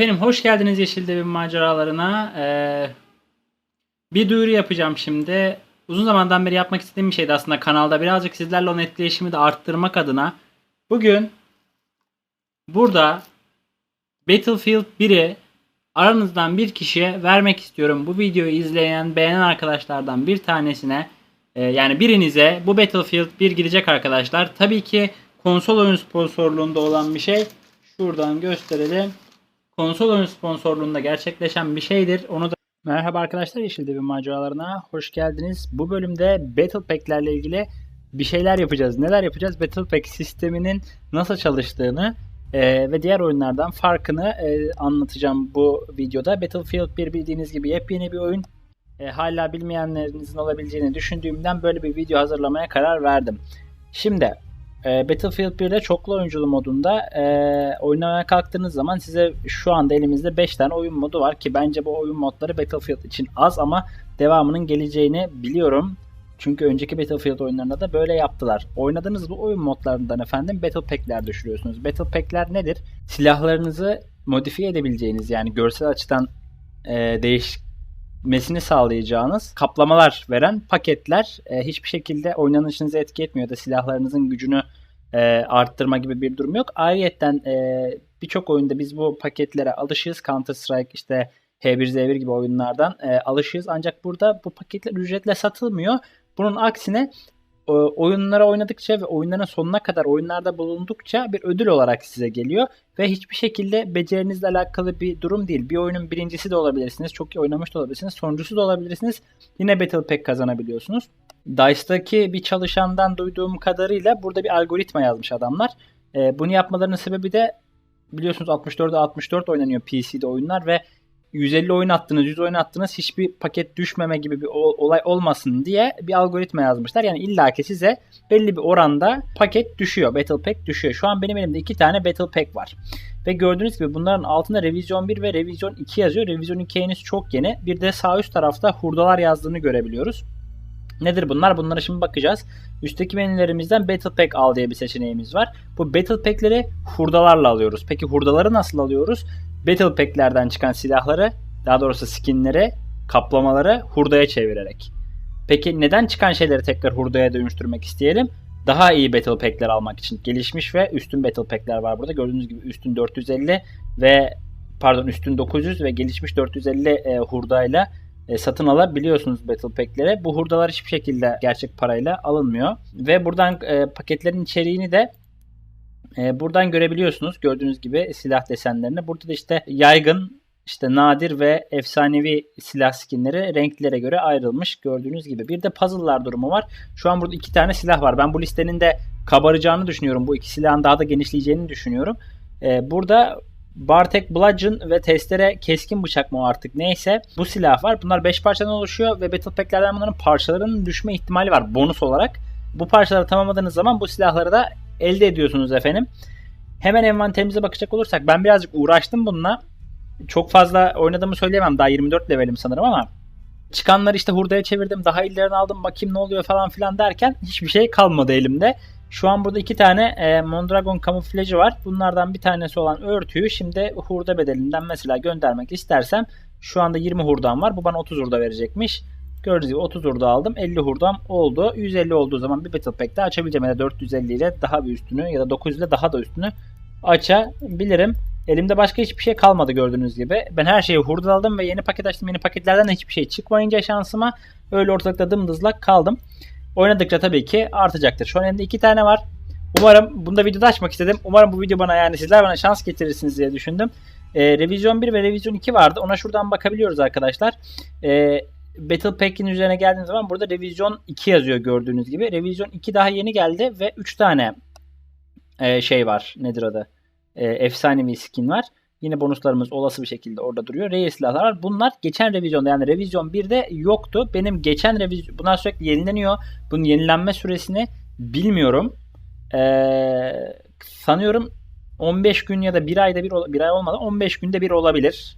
Efendim hoş geldiniz Yeşil Devin maceralarına. Ee, bir duyuru yapacağım şimdi. Uzun zamandan beri yapmak istediğim bir şeydi aslında kanalda. Birazcık sizlerle olan etkileşimi de arttırmak adına. Bugün burada Battlefield 1'i aranızdan bir kişiye vermek istiyorum. Bu videoyu izleyen, beğenen arkadaşlardan bir tanesine e, yani birinize bu Battlefield 1 gidecek arkadaşlar. Tabii ki konsol oyun sponsorluğunda olan bir şey. Şuradan gösterelim konsol oyun sponsorluğunda gerçekleşen bir şeydir. Onu da Merhaba arkadaşlar Yeşil Devin maceralarına hoş geldiniz. Bu bölümde Battle Pack'lerle ilgili bir şeyler yapacağız. Neler yapacağız? Battle Pack sisteminin nasıl çalıştığını e, ve diğer oyunlardan farkını e, anlatacağım bu videoda. Battlefield 1 bildiğiniz gibi yepyeni bir oyun. E, hala bilmeyenlerinizin olabileceğini düşündüğümden böyle bir video hazırlamaya karar verdim. Şimdi e, Battlefield 1'de çoklu oyunculu modunda e, oynamaya kalktığınız zaman size şu anda elimizde 5 tane oyun modu var ki bence bu oyun modları Battlefield için az ama devamının geleceğini biliyorum. Çünkü önceki Battlefield oyunlarında da böyle yaptılar. Oynadığınız bu oyun modlarından efendim Battle Pack'ler düşürüyorsunuz. Battle Pack'ler nedir? Silahlarınızı modifiye edebileceğiniz yani görsel açıdan e, değişmesini sağlayacağınız kaplamalar veren paketler e, hiçbir şekilde oynanışınızı etki etmiyor da silahlarınızın gücünü e, arttırma gibi bir durum yok. Ayrıyeten e, birçok oyunda biz bu paketlere alışığız. Counter Strike işte H1Z1 gibi oyunlardan e, alışığız. Ancak burada bu paketler ücretle satılmıyor. Bunun aksine oyunlara oynadıkça ve oyunların sonuna kadar oyunlarda bulundukça bir ödül olarak size geliyor ve hiçbir şekilde becerinizle alakalı bir durum değil. Bir oyunun birincisi de olabilirsiniz, çok iyi oynamış da olabilirsiniz, sonuncusu da olabilirsiniz. Yine Battle Pack kazanabiliyorsunuz. DICE'daki bir çalışandan duyduğum kadarıyla burada bir algoritma yazmış adamlar. E, bunu yapmalarının sebebi de biliyorsunuz 64'e 64 oynanıyor PC'de oyunlar ve 150 oyun attınız, 100 oyun attınız hiçbir paket düşmeme gibi bir olay olmasın diye bir algoritma yazmışlar. Yani illaki size belli bir oranda paket düşüyor. Battle Pack düşüyor. Şu an benim elimde iki tane Battle Pack var. Ve gördüğünüz gibi bunların altında Revizyon 1 ve Revizyon 2 yazıyor. Revizyon 2 henüz çok yeni. Bir de sağ üst tarafta hurdalar yazdığını görebiliyoruz. Nedir bunlar? Bunlara şimdi bakacağız. Üstteki menülerimizden Battle Pack al diye bir seçeneğimiz var. Bu Battle Pack'leri hurdalarla alıyoruz. Peki hurdaları nasıl alıyoruz? Battle Pack'lerden çıkan silahları, daha doğrusu skinleri, kaplamaları hurdaya çevirerek. Peki neden çıkan şeyleri tekrar hurdaya dönüştürmek isteyelim? Daha iyi Battle Pack'ler almak için gelişmiş ve üstün Battle Pack'ler var burada. Gördüğünüz gibi üstün 450 ve pardon üstün 900 ve gelişmiş 450 e, hurdayla e, satın alabiliyorsunuz Battle Pack'lere. Bu hurdalar hiçbir şekilde gerçek parayla alınmıyor. Ve buradan e, paketlerin içeriğini de e, buradan görebiliyorsunuz. Gördüğünüz gibi silah desenlerini. Burada da işte yaygın, işte nadir ve efsanevi silah skinleri renklere göre ayrılmış gördüğünüz gibi. Bir de puzzle'lar durumu var. Şu an burada iki tane silah var. Ben bu listenin de kabaracağını düşünüyorum. Bu iki silahın daha da genişleyeceğini düşünüyorum. Ee, burada Bartek Bludgeon ve testere keskin bıçak mı artık neyse bu silah var. Bunlar 5 parçadan oluşuyor ve Battle Pack'lerden bunların parçalarının düşme ihtimali var bonus olarak. Bu parçaları tamamladığınız zaman bu silahları da elde ediyorsunuz efendim. Hemen envanterimize bakacak olursak ben birazcık uğraştım bununla. Çok fazla oynadığımı söyleyemem. Daha 24 levelim sanırım ama çıkanları işte hurdaya çevirdim. Daha ilerini aldım bakayım ne oluyor falan filan derken hiçbir şey kalmadı elimde. Şu an burada iki tane e, Mondragon kamuflajı var. Bunlardan bir tanesi olan örtüyü şimdi hurda bedelinden mesela göndermek istersem şu anda 20 hurdam var. Bu bana 30 hurda verecekmiş. Gördüğünüz gibi 30 hurda aldım. 50 hurdam oldu. 150 olduğu zaman bir Battle Pack daha açabileceğim. Ya da 450 ile daha bir üstünü ya da 900 ile daha da üstünü açabilirim. Elimde başka hiçbir şey kalmadı gördüğünüz gibi. Ben her şeyi hurdaladım ve yeni paket açtım. Yeni paketlerden de hiçbir şey çıkmayınca şansıma öyle ortalıkta dımdızlak kaldım. Oynadıkça tabii ki artacaktır. Şu an elimde iki tane var. Umarım bunu da videoda açmak istedim. Umarım bu video bana yani sizler bana şans getirirsiniz diye düşündüm. E, revizyon 1 ve revizyon 2 vardı. Ona şuradan bakabiliyoruz arkadaşlar. E, Battle Pack'in üzerine geldiğiniz zaman burada revizyon 2 yazıyor gördüğünüz gibi. Revizyon 2 daha yeni geldi ve 3 tane e, şey var. Nedir adı? E, efsanevi skin var. Yine bonuslarımız olası bir şekilde orada duruyor. Rare silahlar var. Bunlar geçen revizyonda yani revizyon 1'de yoktu. Benim geçen revizyon bunlar sürekli yenileniyor. Bunun yenilenme süresini bilmiyorum. Ee, sanıyorum 15 gün ya da 1 ayda bir, bir ay olmadan 15 günde bir olabilir.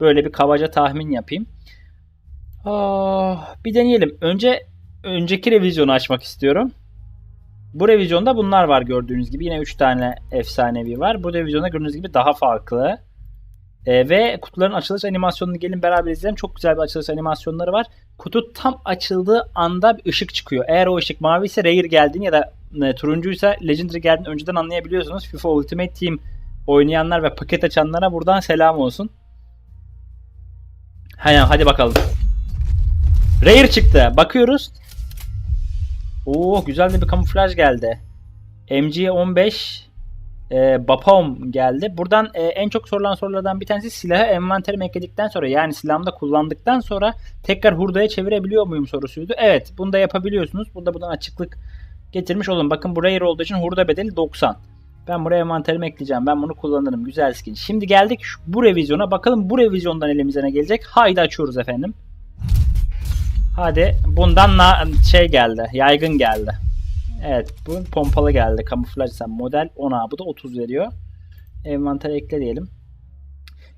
Böyle bir kabaca tahmin yapayım. Oh, bir deneyelim. Önce önceki revizyonu açmak istiyorum. Bu revizyonda bunlar var gördüğünüz gibi. Yine 3 tane efsanevi var. Bu revizyonda gördüğünüz gibi daha farklı. E, ve kutuların açılış animasyonunu gelin beraber izleyelim. Çok güzel bir açılış animasyonları var. Kutu tam açıldığı anda bir ışık çıkıyor. Eğer o ışık mavi ise Rare geldiğini ya da e, turuncuysa Legendary geldiğini önceden anlayabiliyorsunuz. FIFA Ultimate Team oynayanlar ve paket açanlara buradan selam olsun. Hadi, hadi bakalım. Rare çıktı. Bakıyoruz. Oo güzel de bir kamuflaj geldi. MG15 e, Bapom geldi. Buradan e, en çok sorulan sorulardan bir tanesi silahı envanterime ekledikten sonra yani silahımda kullandıktan sonra tekrar hurdaya çevirebiliyor muyum sorusuydu. Evet bunu da yapabiliyorsunuz. Burada buradan açıklık getirmiş olun. Bakın bu rare olduğu için hurda bedeli 90. Ben buraya envanterime ekleyeceğim. Ben bunu kullanırım. Güzel skin. Şimdi geldik şu, bu revizyona. Bakalım bu revizyondan elimize ne gelecek. Haydi açıyoruz efendim. Hadi bundan na şey geldi. Yaygın geldi. Evet bu pompalı geldi. Kamuflaj sen model 10 A bu da 30 veriyor. Envantere ekle diyelim.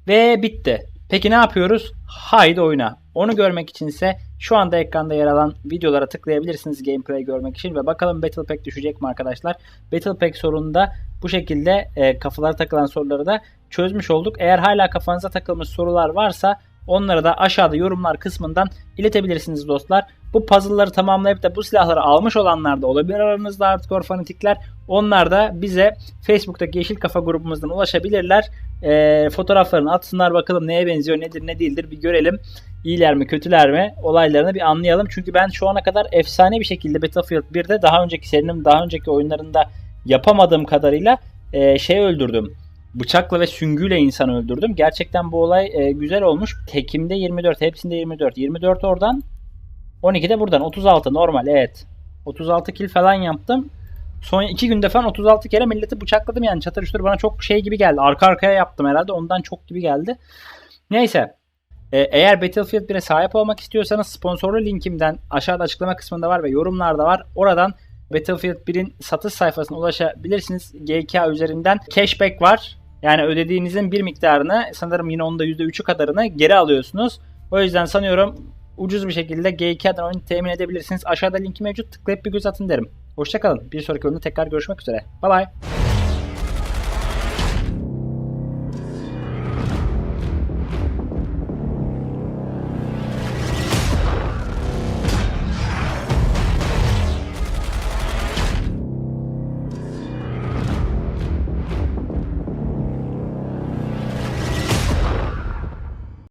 Ve bitti. Peki ne yapıyoruz? Haydi oyna. Onu görmek içinse şu anda ekranda yer alan videolara tıklayabilirsiniz gameplay görmek için ve bakalım Battle Pack düşecek mi arkadaşlar? Battle Pack sorununda bu şekilde e, kafalara takılan soruları da çözmüş olduk. Eğer hala kafanıza takılmış sorular varsa onları da aşağıda yorumlar kısmından iletebilirsiniz dostlar. Bu puzzle'ları tamamlayıp da bu silahları almış olanlar da olabilir aranızda hardcore fanatikler. Onlar da bize Facebook'taki Yeşil Kafa grubumuzdan ulaşabilirler. E, fotoğraflarını atsınlar bakalım neye benziyor nedir ne değildir bir görelim. İyiler mi kötüler mi olaylarını bir anlayalım. Çünkü ben şu ana kadar efsane bir şekilde Battlefield 1'de daha önceki serinin daha önceki oyunlarında yapamadığım kadarıyla e, şey öldürdüm bıçakla ve süngüyle insan öldürdüm. Gerçekten bu olay e, güzel olmuş. Tekimde 24, hepsinde 24. 24 oradan, 12 de buradan. 36 normal evet. 36 kill falan yaptım. Son 2 günde falan 36 kere milleti bıçakladım yani. Çatır çutur bana çok şey gibi geldi. Arka arkaya yaptım herhalde. Ondan çok gibi geldi. Neyse. E, eğer Battlefield 1'e sahip olmak istiyorsanız sponsorlu linkimden aşağıda açıklama kısmında var ve yorumlarda var. Oradan Battlefield 1'in satış sayfasına ulaşabilirsiniz. GK üzerinden cashback var. Yani ödediğinizin bir miktarını sanırım yine onda %3'ü kadarını geri alıyorsunuz. O yüzden sanıyorum ucuz bir şekilde G2'den oyunu temin edebilirsiniz. Aşağıda linki mevcut. Tıklayıp bir göz atın derim. Hoşçakalın. Bir sonraki oyunda tekrar görüşmek üzere. Bay bay.